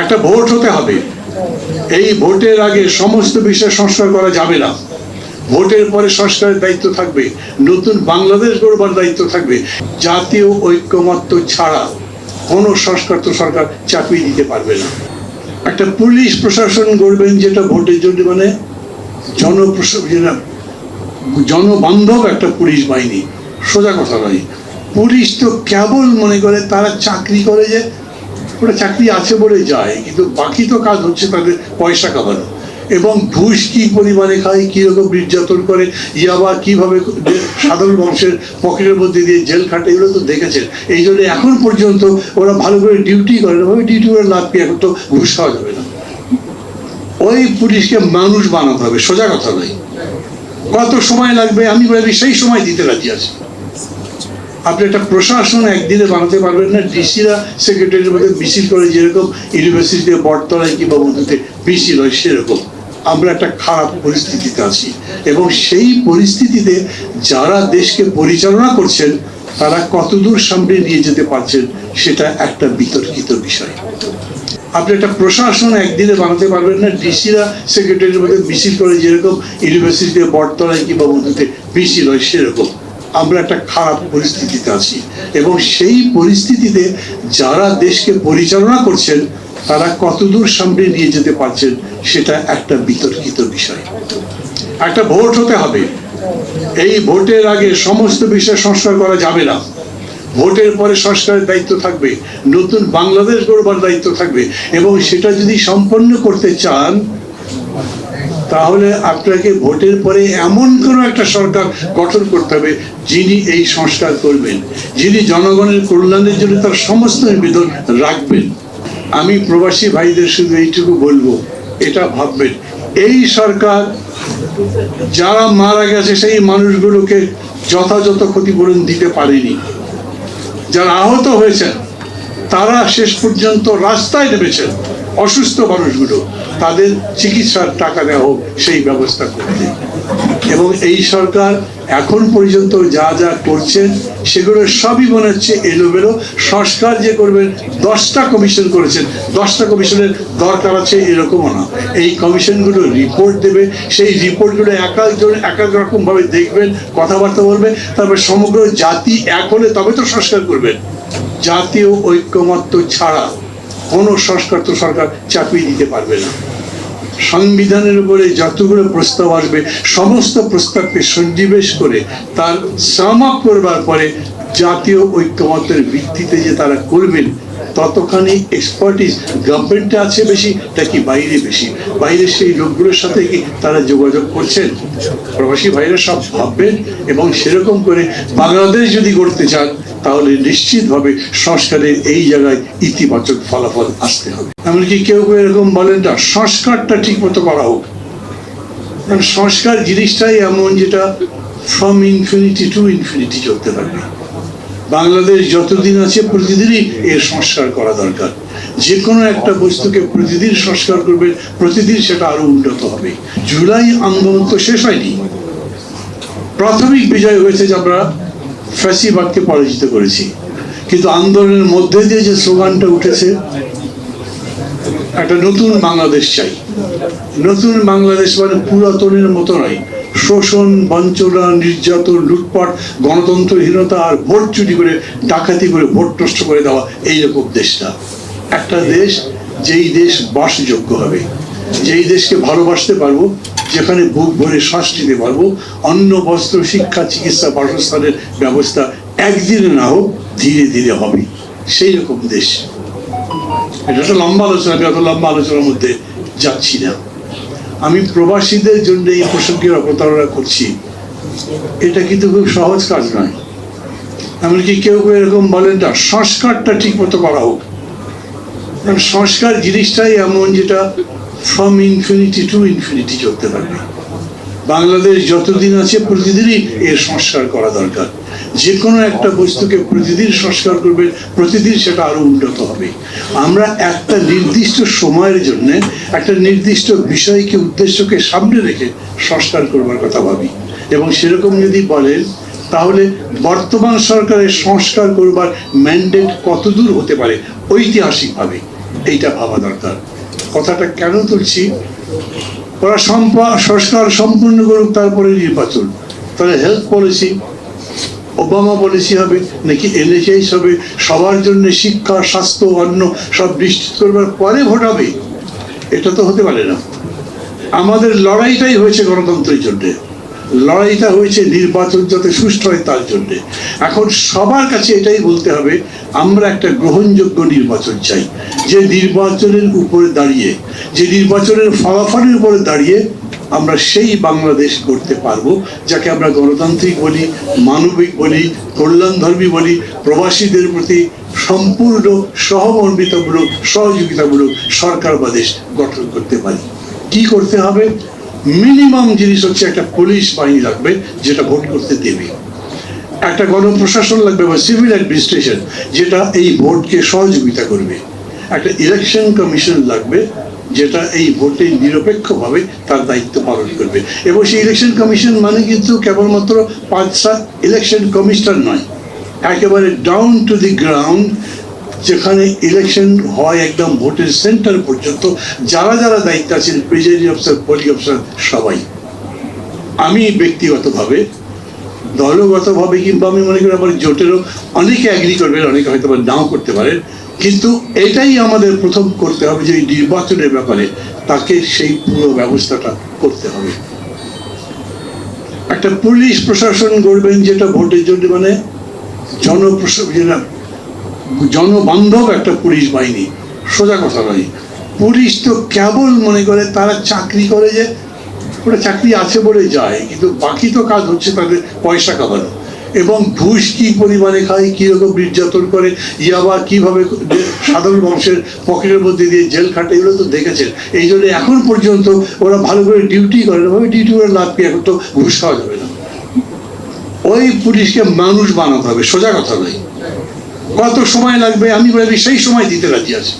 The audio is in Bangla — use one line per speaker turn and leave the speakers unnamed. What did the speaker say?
একটা ভোট হতে হবে। এই ভোটের আগে সমস্ত বিষয় সংস্কার করা যাবে না। ভোটের পরে সংস্কারের দায়িত্ব থাকবে। নতুন বাংলাদেশ গড়বার দায়িত্ব থাকবে। জাতীয় ঐক্যমত্য ছাড়া কোনো সংস্কার তো সরকার চাপিয়ে দিতে পারবে না। একটা পুলিশ প্রশাসন গড়বেন যেটা ভোটের জন্য মানে জনপ্রশাসন জনবান্ধব একটা পুলিশ বাহিনী। সোজা কথা নয়। পুলিশ তো কেবল মনে করে তারা চাকরি করে যে ওরা চাকরি আছে বলে যায়, কিন্তু বাকি তো কাজ হচ্ছে তাদের পয়সা কামানো। এবং ঘুষ কি পরিমাণে খায় কীরকম নির্যাতন করে ইয়াবা কীভাবে সাধারণ মানুষের পকেটের মধ্যে দিয়ে জেল খাটে, এগুলো তো দেখেছেন। এই জন্য এখন পর্যন্ত ওরা ভালো করে ডিউটি করে না ডিউটি করে লাভ কি, এখন তো ঘুষ খাওয়া যাবে না। ওই পুলিশকে মানুষ বানাতে হবে, সোজা কথা নয়। কত সময় লাগবে আমি সেই সময় দিতে রাজি আছি। আপনি একটা প্রশাসন একদিনে বানাতে পারবেন না। ডিসিরা সেক্রেটারির মধ্যে মিছিল করে যেরকম ইউনিভার্সিটিতে বটতলায় কিংবা মধ্যে মিছিল হয় সেরকম। আমরা একটা খারাপ পরিস্থিতিতে আছি। এবং সেই পরিস্থিতিতে যারা দেশকে পরিচালনা করছেন, তারা কতদূর সামনে নিয়ে যেতে পারছেন, সেটা একটা বিতর্কিত বিষয়। আপনি একটা প্রশাসন একদিনে বানাতে পারবেন না। ডিসিরা সেক্রেটারির মধ্যে মিছিল করে যেরকম ইউনিভার্সিটিতে বটতলায় কিংবা মধ্যে মিছিল হয় সেরকম। আমরা একটা খারাপ পরিস্থিতিতে আছি। এবং সেই পরিস্থিতিতে যারা দেশকে পরিচালনা করছেন, তারা কতদূর সামনে নিয়ে যেতে পারছেন, সেটা একটা বিতর্কিত বিষয়। একটা ভোট হতে হবে। এই ভোটের আগে সমস্ত বিষয় সংস্কার করা যাবে না। ভোটের পরে সংস্কারের দায়িত্ব থাকবে। নতুন বাংলাদেশ গড়বার দায়িত্ব থাকবে। এবং সেটা যদি সম্পন্ন করতে চান তাহলে আপনাকে ভোটের পরে এমন কোনো একটা সরকার গঠন করতে হবে যিনি এই সংস্কার করবেন, যিনি জনগণের কল্যাণের জন্য তার সমস্ত নিবেদন রাখবেন। আমি প্রবাসী ভাইদের শুধু এইটুকু বলব, এটা ভাববেন। এই সরকার যারা মারা গেছে, সেই মানুষগুলোকে যথাযথ ক্ষতিপূরণ দিতে পারেনি। যারা আহত হয়েছেন, তারা শেষ পর্যন্ত রাস্তায় নেমেছেন। অসুস্থ মানুষগুলো, তাদের চিকিৎসার টাকা দেওয়া হোক, সেই ব্যবস্থা করতে এবং এই সরকার এখন পর্যন্ত যা যা করছেন সেগুলো সবই মনে হচ্ছে এলোমেলো। সংস্কার যে করবেন, দশটা কমিশন করেছেন, দশটা কমিশনের দরকার আছে এরকমও না। এই কমিশনগুলো রিপোর্ট দেবে, সেই রিপোর্টগুলো এক একজন, এক এক রকমভাবে দেখবেন, কথাবার্তা বলবে, তারপর সমগ্র জাতি এক হলে তবে তো সংস্কার করবেন। জাতীয় ঐক্যমত্য ছাড়া কোনো সংস্কার তো সরকার চাপিয়ে দিতে পারবে না। সংবিধানের উপরে যতগুলো প্রস্তাব আসবে, সমস্ত প্রস্তাবকে সন্নিবেশ করে তার সাম আপ করবার পরে জাতীয় ঐক্যমতের ভিত্তিতে যে তারা করবেন, ততখানি এক্সপার্টিস গভর্নমেন্টে আছে বেশি, নাকি বাইরে বেশি? বাইরে সেই লোকগুলোর সাথে কি তারা যোগাযোগ করছেন? প্রবাসী ভাইরা সব ভাববেন এবং সেরকম করে বাংলাদেশ যদি গড়তে চান তাহলে নিশ্চিতভাবে সংস্কারের এই জায়গায় ইতিবাচক ফলাফল আসতে হবে। এমনকি কেউ কেউ এরকম বলেন না সংস্কারটা ঠিক মতো করা হোক। কারণ সংস্কার জিনিসটাই এমন যেটা ফ্রম ইনফিনিটি টু ইনফিনিটি চলতে পারবে বাংলাদেশ যতদিন আছে প্রতিদিনই এর সংস্কার করা দরকার। যে কোনো একটা বস্তুকে প্রতিদিন সংস্কার করবে প্রতিদিন সেটা আরও উন্নত হবে। জুলাই আন্দোলন তো শেষ হয়নি। প্রাথমিক বিজয় হয়েছে যে আমরা ফ্যাসিবাদকে পরাজিত করেছি। কিন্তু আন্দোলনের মধ্যে দিয়ে যে স্লোগানটা উঠেছে, একটা নতুন বাংলাদেশ চাই। নতুন বাংলাদেশ মানে পুরাতনের মতো নয়। শোষণ, বঞ্চনা, নির্যাতন, লুটপাট, গণতন্ত্রহীনতা আর ভোট চুরি করে, ডাকাতি করে, ভোট নষ্ট করে দেওয়া এইরকম দেশটা। একটা দেশ, যেই দেশ বাসযোগ্য হবে। যেই দেশকে ভালোবাসতে পারব যেখানে বুক ভরে শ্বাস নিতে পারব, অন্ন, বস্ত্র, শিক্ষা, চিকিৎসা, বাসস্থানের ব্যবস্থা একদিনে না হোক, ধীরে ধীরে হবে। সেই রকম দেশ। এটা একটা লম্বা আলোচনা, আমি অত লম্বা আলোচনার মধ্যে যাচ্ছি না। আমি প্রবাসীদের জন্য এই প্রসঙ্গের অবতারণা করছি। এটা কিন্তু খুব সহজ কাজ নয়। এমনকি কেউ কেউ এরকম বলেন না, সংস্কারটা ঠিক মতো করা হোক। কারণ সংস্কার জিনিসটাই এমন যেটা ফ্রম ইনফিনিটি টু ইনফিনিটি চলতে পারবে। বাংলাদেশ যতদিন আছে, প্রতিদিনই এর সংস্কার করা দরকার। যে কোনো একটা বস্তুকে প্রতিদিন সংস্কার করবে, প্রতিদিন সেটা আরও উন্নত হবে। আমরা একটা নির্দিষ্ট সময়ের জন্য, একটা নির্দিষ্ট বিষয়কে, উদ্দেশ্যকে সামনে রেখে সংস্কার করবার কথা ভাবি। এবং সেরকম যদি বলেন, তাহলে বর্তমান সরকারের সংস্কার করবার ম্যান্ডেট কতদূর হতে পারে, ঐতিহাসিকভাবে এইটা ভাবা দরকার। কথাটা কেন তুলছি? ওরা সংস্কার সম্পূর্ণ করুক, তারপরে নির্বাচন। তাহলে হেলথ পলিসি ওবামা পলিসি হবে, নাকি এনএচএস হবে? সবার জন্য শিক্ষা, স্বাস্থ্য অন্য সব নিশ্চিত করবার পরে ভোট হবে? এটা তো হতে পারে না। আমাদের লড়াইটাই হয়েছে গণতন্ত্রের জন্যে। লড়াইটা হয়েছে নির্বাচন যাতে সুষ্ঠু হয় তার জন্যে। এখন সবার কাছে এটাই বলতে হবে, আমরা একটা গ্রহণযোগ্য নির্বাচন চাই। যে নির্বাচনের উপরে দাঁড়িয়ে, যে নির্বাচনের ফলাফলের উপরে দাঁড়িয়ে আমরা সেই বাংলাদেশ করতে পারব, যাকে আমরা গণতান্ত্রিক বলি, মানবিক বলি, কল্যাণধর্মী বলি, প্রবাসীদের প্রতি সম্পূর্ণ সহমর্মিতামূলক, সহযোগিতামূলক সরকার বা দেশ গঠন করতে পারি। কি করতে হবে? মিনিমাম জিনিস হচ্ছে একটা পুলিশ বাহিনী লাগবে, যেটা ভোট করতে দেবে। একটা গণপ্রশাসন লাগবে বা সিভিল অ্যাডমিনিস্ট্রেশন, যেটা এই ভোটকে সহযোগিতা করবে। একটা ইলেকশন কমিশন লাগবে, যেটা এই ভোটে নিরপেক্ষভাবে তার দায়িত্ব পালন করবে। এবং সেই ইলেকশন কমিশন মানে কিন্তু কেবলমাত্র পাঁচটা ইলেকশন কমিশনার নয়, একেবারে ডাউন টু দি গ্রাউন্ড যেখানে ইলেকশন হয় একদম ভোটের সেন্টার পর্যন্ত, যারা যারা দায়িত্ব আছেন প্রিজাইডিং অফিসার পোলিং অফিসার সবাই। আমি ব্যক্তিগতভাবে, দলগতভাবে কিংবা আমি মনে করি আমার জোটেরও অনেকে অ্যাগ্রি করবেন, অনেকে হয়তো নাও করতে পারেন, কিন্তু এটাই আমাদের প্রথম করতে হবে যে নির্বাচনের ব্যাপারে, তাকে সেই পুরো ব্যবস্থাটা করতে হবে। একটা পুলিশ প্রশাসন গড়বেন যেটা ভোটের জন্য মানে জনপ্রশাসন জনবান্ধব একটা পুলিশ বাহিনী। সোজা কথা নয় পুলিশ তো কেবল মনে করে তারা চাকরি করে যে, ওটা চাকরি আছে বলে যায়, কিন্তু বাকি তো কাজ হচ্ছে তাদের পয়সা কামানো। এবং ঘুষ কি পরিমাণে খায়, কীরকম নির্যাতন করে ইয়াবা কীভাবে সাধারণ মানুষের পকেটের মধ্যে দিয়ে জেল খাটে, এগুলো তো দেখেছেন। এই জন্য এখন পর্যন্ত ওরা ভালো করে ডিউটি করে না ভাবে ডিউটি করে লাভ কি, এখন তো ঘুষ খাওয়া যাবে না। ওই পুলিশকে মানুষ বানাতে হবে, সোজা কথা নয় কত সময় লাগবে? আমি বলে সেই সময় দিতে রাজি আছি।